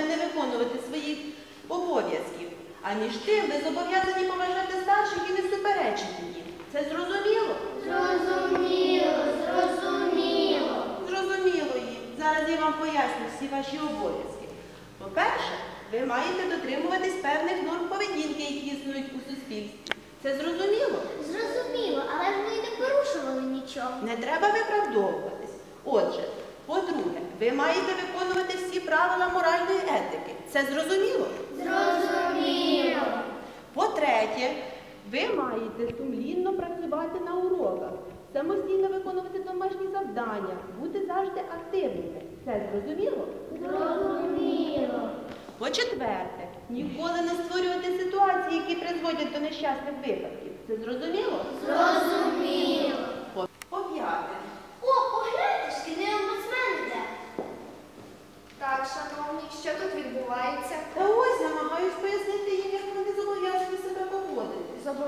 ви не виконувати своїх обов'язків. А між тим ви зобов'язані поважати старших і не суперечити їм. Це зрозуміло? Зрозуміло, зрозуміло. Зрозуміло їм. Зараз я вам поясню всі ваші обов'язки. По-перше, ви маєте дотримуватись певних норм поведінки, які існують у суспільстві. Це зрозуміло? Зрозуміло, але ж ми не порушували нічого. Не треба виправдовуватись. Отже, по-друге, ви маєте виконувати всі правила моральної етики. Це зрозуміло? Зрозуміло. По-третє, ви маєте сумлінно працювати на уроках, самостійно виконувати домашні завдання, бути завжди активними. Це зрозуміло? Зрозуміло. По-четверте, ніколи не створювати ситуації, які призводять до нещасних випадків. Це зрозуміло? Зрозуміло.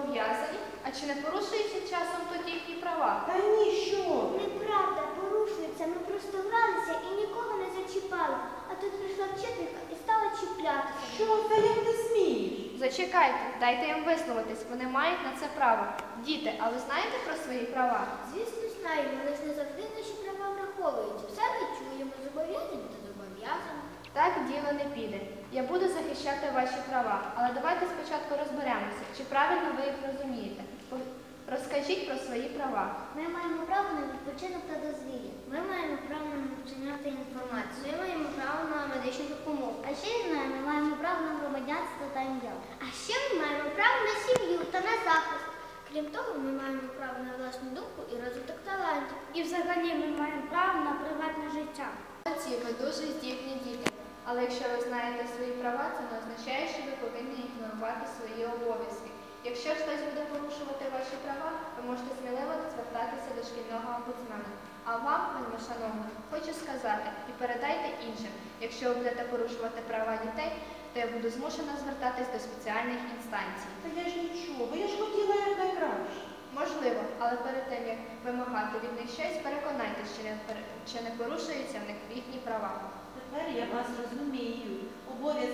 Зобов'язані? А чи не порушуються часом тут їхні права? Та ні, що? Неправда, порушується. Ми просто гралися і нікого не зачіпали. А тут прийшла вчителька і стала чіплятися. Що? Та як ти смієш? Зачекайте, дайте їм висловитись, вони мають на це право. Діти, а ви знаєте про свої права? Звісно, знаємо, але ж не завжди наші права враховуються. Все ми чуємо, зобов'язані та Так діло не піде. Я буду захищати ваші права, але давайте спочатку розберемося, чи правильно ви їх розумієте. Розкажіть про свої права. Ми маємо право на відпочинок та дозвілля. Ми маємо право на навчання та інформацію. Ми маємо право на медичну допомогу. А ще я знаю, ми маємо право на громадянство та ім'я. А ще ми маємо право на сім'ю та на захист. Крім того, ми маємо право на власну думку і розвиток талантів. І взагалі ми маємо право на приватне життя. Ви дуже здібні діти. Але якщо ви знаєте свої права, це не означає, що ви повинні ігнорувати свої обов'язки. Якщо хтось буде порушувати ваші права, ви можете сміливо звертатися до шкільного омбудсмена. А вам, пані шановні, хочу сказати і передайте іншим, якщо ви будете порушувати права дітей, то я буду змушена звертатись до спеціальних інстанцій. Та я ж нічого, я ж хотіла як найкраще. Можливо, але перед тим як вимагати від них щось, переконайтеся, чи не чи не порушуються в них їхні права. Тепер я вас розумію. Обов'язки